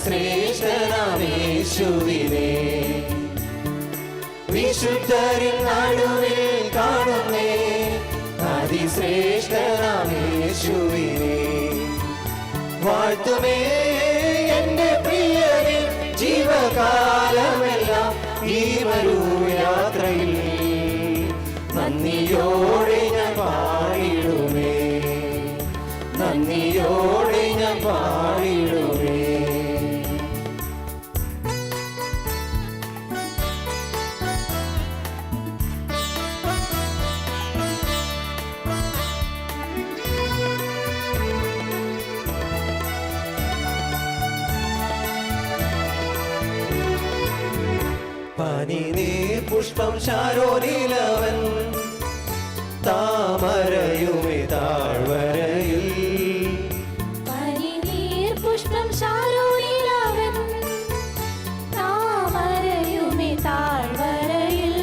അതിശ്രേഷ്ഠനാമേശുവിനെ വിശുദ്ധരിൽ നടുവിൽ കാണുന്നേ അതിശ്രേഷ്ഠനാമേശുവിനെ വാഴ്ത്തുമേ എന്റെ പ്രിയരിൽ ജീവകാലമെല്ലാം പനിനീ പുഷ്പം ശാരോനിലവൻ താമരയുമേ താഴ്വരയിൽ. പുഷ്പം ശാരോനിലവൻ താമരയുമി താഴ്വരയിൽ.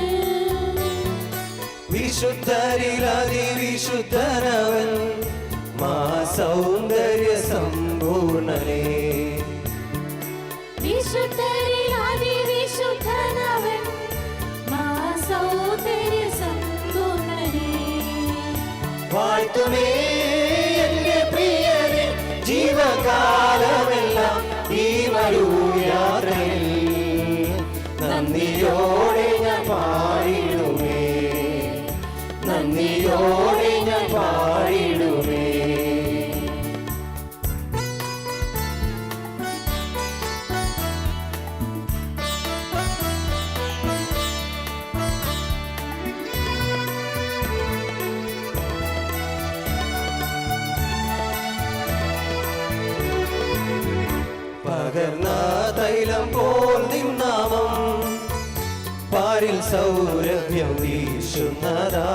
വിശുദ്ധരിൽ അതിവിശുദ്ധനവൻ മാ സൗന്ദര്യ സമ്പൂർണനേ വിശുദ്ധരിൽ വാഴ്ത്തുമേ എന്റെ പ്രിയനെ. ജീവകാലമെല്ലാം ഈ വരൂ യാത്രയിൽ തൈലം പോൽ നിന്നാമം. പാരിൽ സൗരഭ്യം വീശുന്നതാ.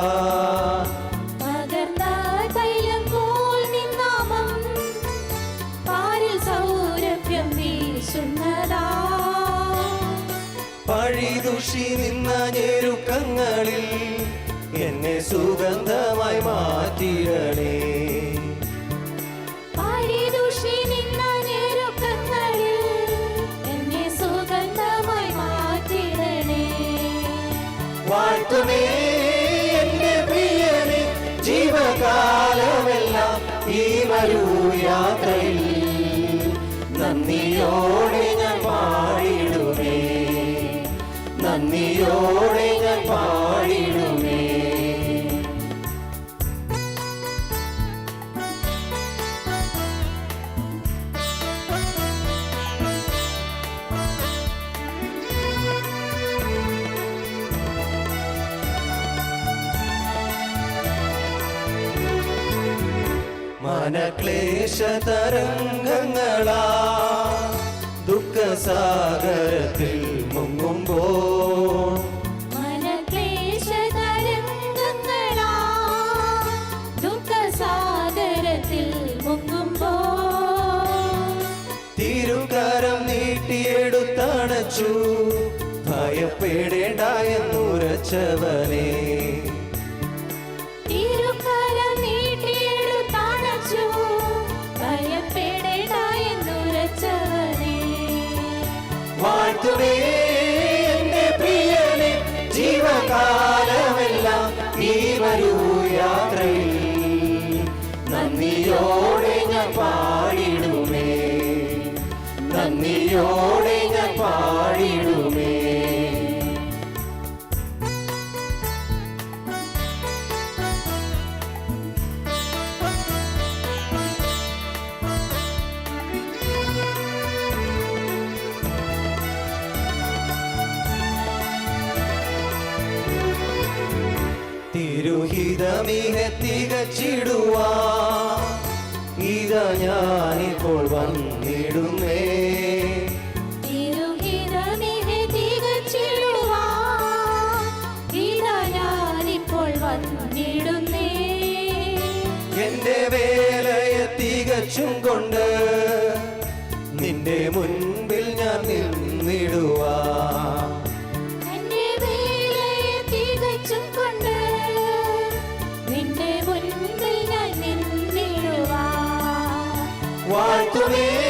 പഴിതുഷി നിന്ന ഞെരുക്കങ്ങളിൽ എന്നെ സുഗന്ധമായി മാറ്റിടണേ. ജീവകാലമെല്ലാം ഈ വരൂ യാത്രയിൽ. നന്ദിയോടെ മനക്ലേശതരംഗങ്ങളാ. ദുഃഖസാഗരത്തിൽ മുങ്ങുമ്പോൾ തിരുകരം നീട്ടിയെടുത്തണച്ചു. ഭയപ്പെടേണ്ട എന്നുരച്ചവനെ വാഴ്ത്തുമേ എന്റെ പ്രിയനെ ജീവകാലമെല്ലാം നീ വരൂ യാത്രയിൽ. നന്ദിയോടെ ഞാൻ പാടിടുമേ. നന്ദിയോടെ തിരുഹിതമിക തികച്ചിടുവാ ഇതാ ഞാനിപ്പോൾ വന്നിടുന്നേ. എന്റെ വേലയെ തികച്ചും കൊണ്ട് നിന്റെ മുൻപിൽ What to me?